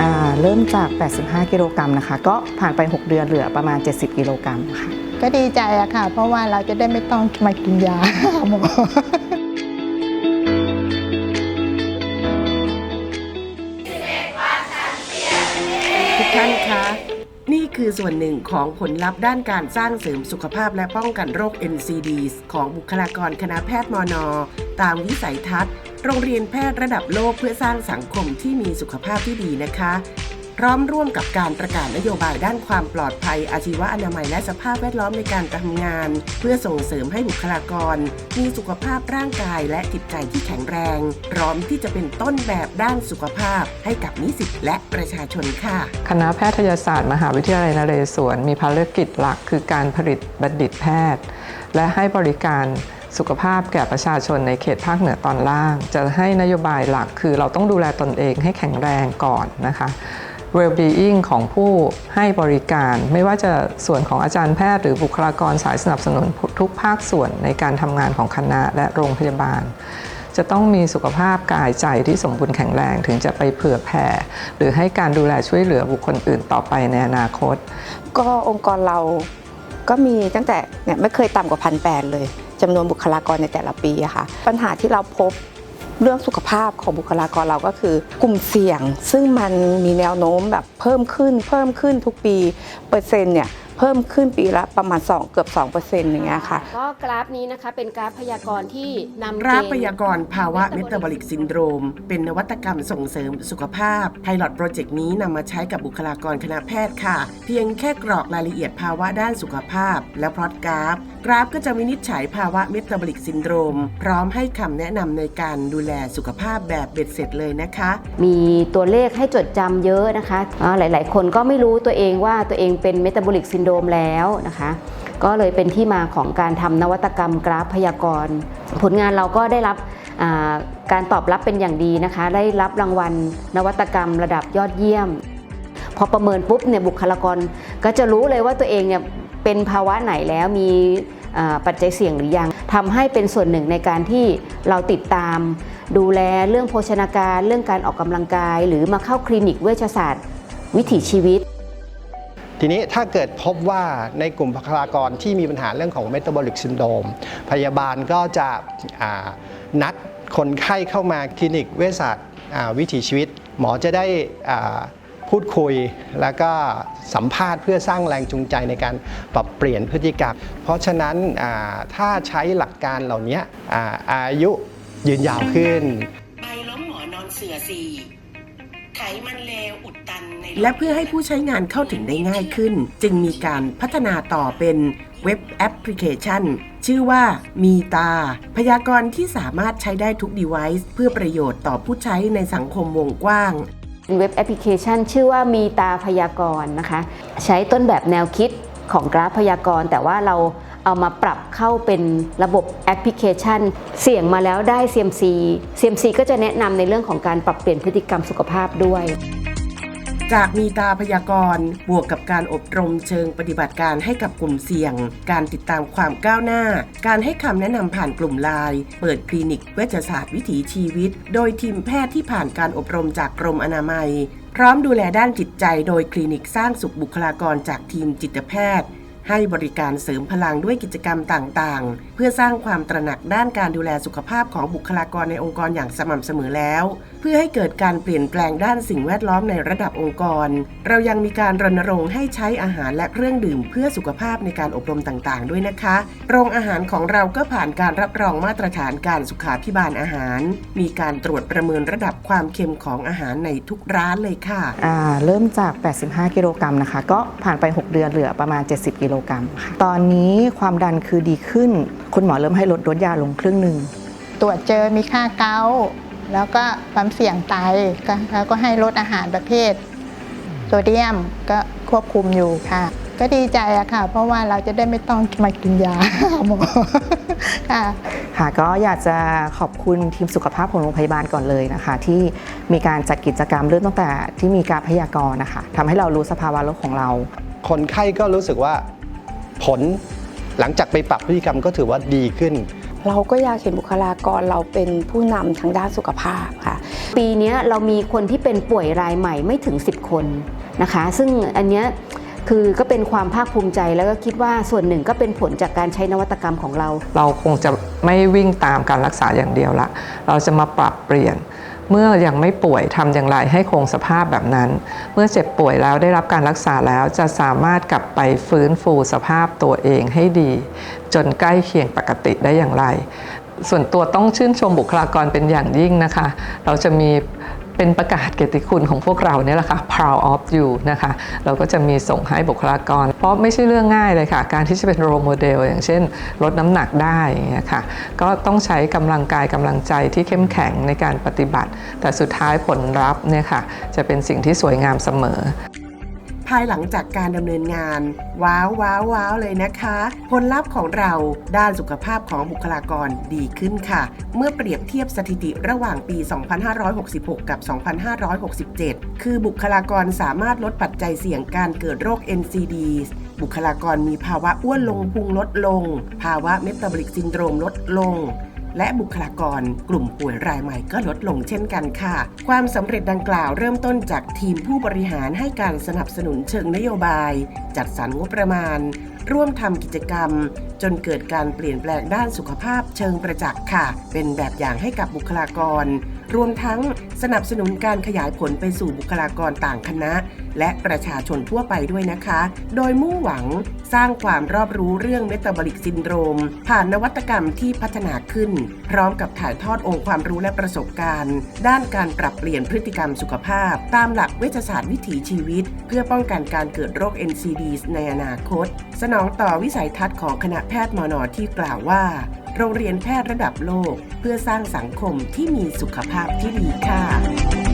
อ่าเริ่มจาก 85 กิโลกรัมนะคะ ก็ผ่านไป 6 เดือนเหลือประมาณ 70 กิโลกรัมค่ะ ก็ดีใจอะค่ะ เพราะว่าเราจะได้ไม่ต้องมากินยาหมอทุกท่านคะ นี่คือส่วนหนึ่งของผลลัพธ์ด้านการสร้างเสริมสุขภาพและป้องกันโรค NCDs ของบุคลากรคณะแพทย์มอนอ ตามวิสัยทัศน์ โรงเรียนแพทย์ระดับโลกเพื่อสร้างสังคมที่มีสุขภาพที่ดีนะคะ พร้อมร่วมกับการประกาศนโยบายด้านความปลอดภัย อาชีวะอนามัยและสภาพแวดล้อมในการทำงาน เพื่อส่งเสริมให้บุคลากร มีสุขภาพร่างกายและจิตใจที่แข็งแรง พร้อมที่จะเป็นต้นแบบด้านสุขภาพ ให้กับนิสิตและประชาชนค่ะ คณะแพทยศาสตร์ มหาวิทยาลัยนเรศวรมีภารกิจหลักคือการผลิตบัณฑิตแพทย์ และให้บริการ สุขภาพแก่ประชาชนในเขตภาคเหนือตอนล่าง จะให้นโยบายหลักคือเราต้องดูแลตนเองให้แข็งแรงก่อนนะคะ well-being ของผู้ให้บริการไม่ว่าจะส่วนของอาจารย์แพทย์หรือบุคลากรสายสนับสนุนทุกภาคส่วนในการทำงานของคณะและโรงพยาบาล จะต้องมีสุขภาพกายใจที่สมบูรณ์แข็งแรงถึงจะไปเผื่อแผ่ หรือให้การดูแลช่วยเหลือบุคคลอื่นต่อไปในอนาคต ก็องค์กรเราก็มีตั้งแต่เนี่ยไม่เคยต่ำกว่าพันแปดเลย จำนวนบุคลากรในแต่ละปีค่ะ ปัญหาที่เราพบเรื่องสุขภาพของบุคลากรเราก็คือกลุ่มเสี่ยง ซึ่งมันมีแนวโน้มแบบเพิ่มขึ้นเพิ่มขึ้นทุกปี เปอร์เซ็นต์เนี่ย เพิ่มขึ้นปีละประมาณ 2 เกือบ2%อย่างเงี้ยค่ะ ก็กราฟนี้นะคะเป็นกราฟพยากรณ์ที่นำกราฟเกณฑ์พยากรณ์ภาวะเมตาบอลิกซินโดรม เป็นนวัตกรรมส่งเสริมสุขภาพไพลอตโปรเจกต์นี้นำมาใช้กับบุคลากรคณะแพทย์ค่ะ เพียงแค่กรอกรายละเอียดภาวะด้านสุขภาพ และพลอตกราฟ กราฟก็จะวินิจฉัยภาวะเมตาบอลิกซินโดรม พร้อมให้คำแนะนำในการดูแลสุขภาพแบบเบ็ดเสร็จเลยนะคะ มีตัวเลขให้จดจำเยอะนะคะอ่าหลาย ๆ คนก็ไม่รู้ตัวเองว่าตัวเองเป็นเมตาบอลิกซินโดรมแล้วนะคะ ก็เลยเป็นที่มาของการทำนวัตกรรมกราฟพยากรณ์ ผลงานเราก็ได้รับการตอบรับเป็นอย่างดีนะคะ ได้รับรางวัลนวัตกรรมระดับยอดเยี่ยม พอประเมินปุ๊บเนี่ยบุคลากรก็จะรู้เลยว่าตัวเองเนี่ยเป็นภาวะไหนแล้วมีปัจจัยเสี่ยงหรือยังทำให้เป็นส่วนหนึ่งในการที่เราติดตาม ดูแลเรื่องโภชนาการ เรื่องการออกกำลังกาย หรือมาเข้าคลินิกเวชศาสตร์ วิถีชีวิต ทีนี้ถ้าเกิดพบว่าในกลุ่มบุคลากรที่มีปัญหาเรื่องของเมตาบอลิกซินโดมพยาบาลก็จะนัดคนไข้เข้ามาคลินิกเวชศาสตร์วิถีชีวิต หมอจะได้พูดคุยแล้วก็สัมภาษณ์เพื่อสร้างแรงจูงใจในการปรับเปลี่ยนพฤติกรรม เพราะฉะนั้นถ้าใช้หลักการเหล่านี้อาอายุยืนยาวขึ้นใบล้มหมอนอนเสือสี่ ไขมันเลวอุดตันในและเพื่อให้ผู้ใช้งานเข้าถึงได้ง่ายขึ้น จึงมีการพัฒนาต่อเป็นเว็บแอปพลิเคชัน ชื่อว่ามีตา พยากรณ์ที่สามารถใช้ได้ทุก device เพื่อประโยชน์ต่อผู้ใช้ในสังคมวงกว้างเว็บแอปพลิเคชัน ชื่อว่ามีตาพยากรณ์นะคะ ใช้ต้นแบบแนวคิดของกราฟพยากรณ์ แต่ว่าเรา เอามาปรับเข้าเป็นระบบแอปพลิเคชัน เสี่ยงมาแล้วได้ CMC CMC ก็จะแนะนำในเรื่องของการปรับเปลี่ยนพฤติกรรมสุขภาพด้วยจากมีตาพยากรณ์บวกกับการอบรมเชิงปฏิบัติการให้กับกลุ่มเสี่ยง การติดตามความก้าวหน้า การให้คำแนะนำผ่านกลุ่มไลน์เปิดคลินิกเวชศาสตร์วิถีชีวิต โดยทีมแพทย์ที่ผ่านการอบรมจากกรมอนามัย พร้อมดูแลด้านจิตใจโดยคลินิกสร้างสุขบุคลากรจากทีมจิตแพทย์ ให้บริการเสริมพลังด้วยกิจกรรมต่างๆ เพื่อสร้างความตระหนักด้านการดูแลสุขภาพของบุคลากรในองค์กรอย่างสม่ำเสมอแล้ว เพื่อให้เกิดการเปลี่ยนแปลงด้านสิ่งแวดล้อมในระดับองค์กร เรายังมีการรณรงค์ให้ใช้อาหารและเครื่องดื่ม เพื่อสุขภาพในการอบรมต่างๆ ด้วยนะคะ โรงอาหารของเราก็ผ่านการรับรองมาตรฐานการสุขาพิบาลอาหาร มีการตรวจประเมินระดับความเค็มของอาหารในทุกร้านเลยค่ะอ่าเริ่มจาก 85 กิโลกรัมนะคะ ก็ผ่านไป 6 เดือนเหลือประมาณ 70 กิโลกรัมค่ะตอนนี้ความดันคือดีขึ้น คุณหมอเริ่มให้ลดลดยาลงครึ่งหนึ่งตรวจเจอมีค่าเกาต์ แล้วก็ความเสี่ยงไตก็แล้วก็ให้ลดอาหารประเภทโซเดียมก็ควบคุมอยู่ค่ะ ก็ดีใจอะค่ะ เพราะว่าเราจะได้ไม่ต้องมากินยาหมอค่ะค่ะก็อยากจะขอบคุณทีมสุขภาพของโรงพยาบาลก่อนเลยนะคะ ที่มีการจัดกิจกรรมเริ่มตั้งแต่ที่มีการพยากรณ์นะคะทำให้เรารู้สภาวะโรคของเรา คนไข้ก็รู้สึกว่าผลหลังจากไปปรับพฤติกรรมก็ถือว่าดีขึ้น เราก็อยากเห็นบุคลากรเราเป็นผู้นำทางด้านสุขภาพค่ะ ปีนี้เรามีคนที่เป็นป่วยรายใหม่ไม่ถึง 10 คนนะคะ ซึ่งอันเนี้ยคือก็เป็นความภาคภูมิใจแล้วก็คิดว่าส่วนหนึ่งก็เป็นผลจากการใช้นวัตกรรมของเรา เราคงจะไม่วิ่งตามการรักษาอย่างเดียวละ เราจะมาปรับเปลี่ยน เมื่อยังไม่ป่วยทำอย่างไรให้คงสภาพแบบนั้น เมื่อเจ็บป่วยแล้วได้รับการรักษาแล้วจะสามารถกลับไปฟื้นฟูสภาพตัวเองให้ดี จนใกล้เคียงปกติได้อย่างไร ส่วนตัวต้องชื่นชมบุคลากรเป็นอย่างยิ่งนะคะ เราจะมี เป็นประกาศเกียรติคุณของพวกเราเนี่ยแหละค่ะ proud of you นะคะ เราก็จะมีส่งให้บุคลากร เพราะไม่ใช่เรื่องง่ายเลยค่ะ การที่จะเป็น role model อย่างเช่น ลดน้ำหนักได้อย่างเงี้ยค่ะ ก็ต้องใช้กำลังกายกำลังใจที่เข้มแข็งในการปฏิบัติ แต่สุดท้ายผลลัพธ์เนี่ยค่ะ จะเป็นสิ่งที่สวยงามเสมอ ภายหลังจากการดำเนินงาน ว้าวว้าวว้าวเลยนะคะ ผลลัพธ์ของเราด้านสุขภาพของบุคลากรดีขึ้นค่ะ เมื่อเปรียบเทียบสถิติระหว่างปี 2566 กับ 2567 คือบุคลากรสามารถลดปัจจัยเสี่ยงการเกิดโรค NCD บุคลากรมีภาวะอ้วนลงพุงลดลง ภาวะเมตาบอลิกซินโดรมลดลง และบุคลากรกลุ่มป่วยรายใหม่ก็ลดลงเช่นกันค่ะ ความสำเร็จดังกล่าวเริ่มต้นจากทีมผู้บริหารให้การสนับสนุนเชิงนโยบาย จัดสรรงบประมาณ ร่วมทำกิจกรรม จนเกิดการเปลี่ยนแปลงด้านสุขภาพเชิงประจักษ์ค่ะ เป็นแบบอย่างให้กับบุคลากร รวมทั้งสนับสนุนการขยายผลไปสู่บุคลากรต่างคณะและประชาชนทั่วไปด้วยนะคะ โดยมุ่งหวังสร้างความรอบรู้เรื่องเมตาบอลิกซินโดรม ผ่านนวัตกรรมที่พัฒนาขึ้น พร้อมกับถ่ายทอดองค์ความรู้และประสบการณ์ ด้านการปรับเปลี่ยนพฤติกรรมสุขภาพ ตามหลักเวชศาสตร์วิถีชีวิต เพื่อป้องกันการเกิดโรค NCD ในอนาคต สนองต่อวิสัยทัศน์ของคณะแพทย์มอนอที่กล่าวว่า โรงเรียนแพทย์ระดับโลก เพื่อสร้างสังคมที่มีสุขภาพที่ดีค่ะ